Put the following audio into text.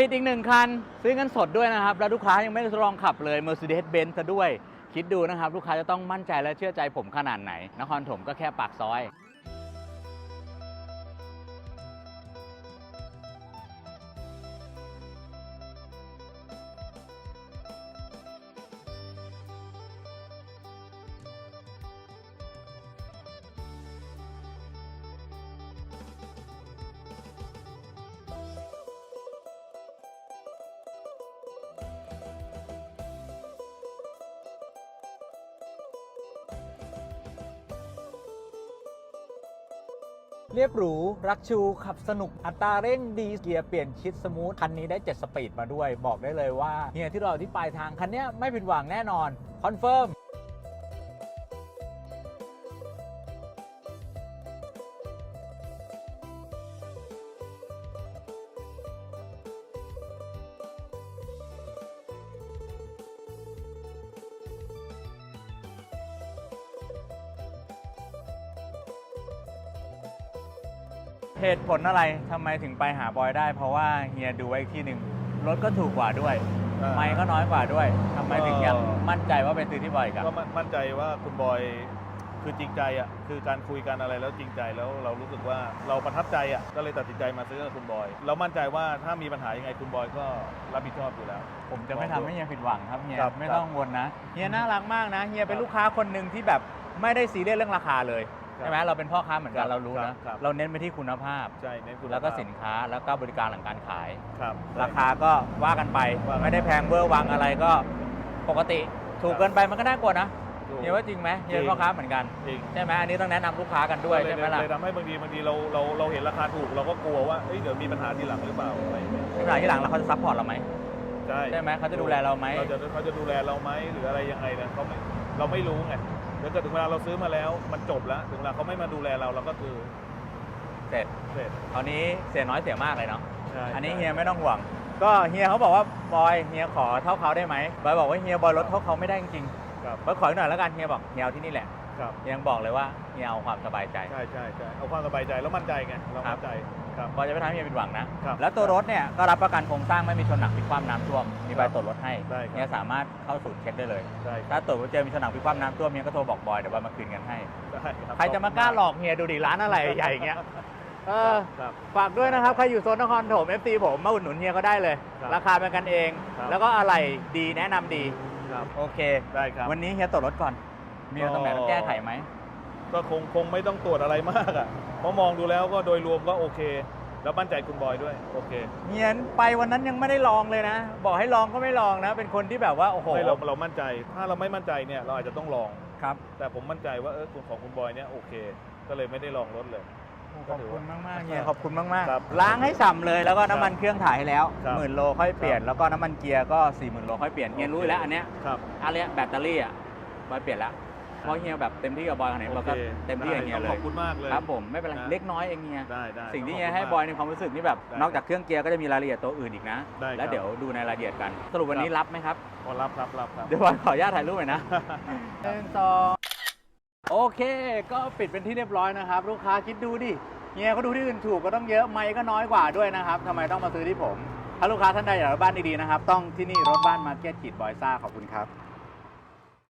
ปิดอีกหนึ่งคัน ซื้อเงินสดด้วยนะครับ แล้วลูกค้ายังไม่ได้ทดลองขับเลย Mercedes-Benz ซะด้วย คิดดูนะครับ ลูกค้าจะต้องมั่นใจและเชื่อใจผมขนาดไหน นครถมก็แค่ปากซอย เรียบหรู รักชู ขับสนุกอัตราเร่งดีเกียร์เปลี่ยนชิดสมูท คันนี้ได้ 7 สปีดมาด้วย บอกได้เลยว่าเฮียที่เราที่ปลายทางคันเนี้ยไม่ผิดหวังแน่นอน คอนเฟิร์ม เหตุผลอะไรทำไมถึงไปหาบอยได้ เพราะว่าเฮียดูไว้อีกที่หนึ่งรถก็ถูกกว่าด้วยอ่าไม่ก็น้อยกว่าด้วยทำไมถึงยังก็มั่นใจว่าไปซื้อที่บอยกัน ก็มั่นมั่นใจว่าคุณบอยคือจริงใจอะคือการคุยกันอะไรแล้วจริงใจแล้วเรารู้สึกว่าเราประทับใจอะก็เลยตัดสินใจมาซื้อกับคุณบอย เรามั่นใจว่าถ้ามีปัญหายังไงคุณบอยก็รับผิดชอบอยู่แล้ว ผมจะไม่ทำให้เฮียผิดหวังครับเฮียครับไม่ต้องกังวลนะเฮียน่ารักมากนะเฮียเป็นลูกค้าคนหนึ่งที่แบบไม่ได้ซีเรียสเรื่องราคาเลยครับ ใช่ไหมเราเป็นพ่อค้าเหมือนกัครันบเรารู้ครันะบครับ เราเน้นไปที่คุณภาพ ใช่เน้นคุณแล้วก็ภาพสินค้าแล้วก็บริการหลังการขาย ครับ ราคาก็ว่ากันไปว่ากันไปไม่ได้แพงเวอร์วังอะไรก็ปกติ ถูกเกินไปมันก็น่ากลัวนะถูก เฮียว่าจริงไหมเฮียเป็นจริงพ่อค้าเหมือนกันจริงใช่ไหมอันนี้ต้องแนะนำลูกค้ากันด้วยเลยใช่ไหมล่ะเลยทำให้บางทีบางทีเราเราเราเห็นราคาถูกเราก็กลัวว่าเอ้ยเดี๋ยวมีปัญหาทีหลังหรือเปล่าอะไรอย่างเงี้ยที่หลังที่หลังเราเขาจะซัพพอร์ตเราไหมใช่ใช่ไหมเขาจะดูแลเราไหม เราจะเขาจะดูแลเราไหมหรืออะไรยังไงเนี่ยเขาไม่เราไม่รู้ไง แล้วเกิดถึงเวลาเราซื้อมาแล้วมันจบแล้ว ถึงเวลาเขาไม่มาดูแลเราเราก็คือเสร็จเสร็จคราวนี้เสียน้อยเสียมากเลยเนาะ ใช่อันนี้ใช่เฮียไม่ต้องห่วง ก็เฮียเขาบอกว่าบอยเฮียขอเท่าเขาได้ไหมบอยบอกว่าเฮียบอยลดเท่าเขาไม่ได้จริงครับๆบอยขออีกหน่อยแล้วกันเฮียบอกเฮียเอาที่นี่แหละ ครับเฮียยังบอกเลยว่าเฮียเอาความสบายใจ ใช่ใช่ใช่เอาความสบายใจแล้วมั่นใจไงเราครับ มั่นใจครับบอยจะไม่ทำให้เฮียผิดหวังนะ ครับแล้วตัวรถเนี่ยก็รับประกันโครงสร้างไม่มีชนหนักพลิกคว่ำน้ำท่วม มีใบตรวจรถให้ได้ครับ เฮียสามารถเข้าศูนย์เช็คได้เลยได้คถ้ารับตรวจว่าเจอมีชนหนักพลิกคว่ำน้ำท่วมเฮียก็โทรบอกบอยเดี๋ยวบอยมาคืนเงินให้ ได้ครับใครจะมากล้าหลอกเฮียดูดิร้านอะไรใหญ่อย่างเงี้ย เออ ครับ ฝากด้วยนะครับ ใครอยู่โซนนครถม FC ผมมาอุดหนุนเฮียก็ได้เลย ครับราคาเป็นกันเอง ครับ แล้วก็อะไรดีแนะนำดี ครับโอเค ได้ครับ วันนี้เฮียตรวจรถก่อน มีอะไรตรงไหนต้องแก้ไขไหม ก็คงคงไม่ต้องตรวจอะไรมากอะเพราะมองดูแล้วก็โดยรวมก็โอเค แล้วมั่นใจคุณบอยด้วยโอเคเฮียไปวันนั้นยังไม่ได้ลองเลยนะ บอกให้ลองก็ไม่ลองนะ เป็นคนที่แบบว่าโอ้โหไม่เราเรามั่นใจ ถ้าเราไม่มั่นใจเนี่ยเราอาจจะต้องลองครับ แต่ผมมั่นใจว่าเออคุณของคุณบอยเนี่ยโอเค ก็เลยไม่ได้ลองรถเลยขอบคุณมากมากๆเฮียขอบคุณมากมากๆครับล้างให้ฉ่ำเลยแล้วก็น้ำมันเครื่องถ่ายให้แล้วครับหมื่นโลค่อยเปลี่ยนครับแล้วก็น้ำมันเกียร์ก็สี่หมื่นโลค่อยเปลี่ยนเฮียรู้อยู่แล้วอันเนี้ยครับอันเนี้ยแบตเตอรี่อะบอยเปลี่ยนแล้ว เพราะเฮียแบบเต็มที่กับบอยขนาดนี้บอยก็โอคเต็มที่กับเฮียได้เลขอยบคุณมากเลย ครับผมไม่เป็นไรนะเล็กน้อยเองเฮียได้ได้สิ่งที่ขเฮียคุณให้มากบอยในความรู้สึกนี่แบบได้นอกจากเครื่องเกียร์ก็จะมีรายละเอียดตัวอื่นอีกนะ ได้แล้วครับเดี๋ยวดูในรายละเอียดกัน สรุปวันนี้รับไหมครับ ขอรับรับรับครับ เดี๋ยวบอยขออนุญาตถ่ายรูปหน่อยนะ หนึ่งสองโอเค ก็ปิดเป็นที่เรียบร้อยนะครับ ลูกค้าคิดดูดิเฮียเขาดูที่อื่นถูกก็ต้องเยอะไม่ก็น้อยกว่าด้วยนะครับทำไมต้องมาซื้อที่ผม ถ้าลูกค้าท่านใดอยากได้บ้านดีๆนะครับ ต้องที่นี่รถบ้านมาร์เก็ตขีดบอยซ่าขอบคุณครับ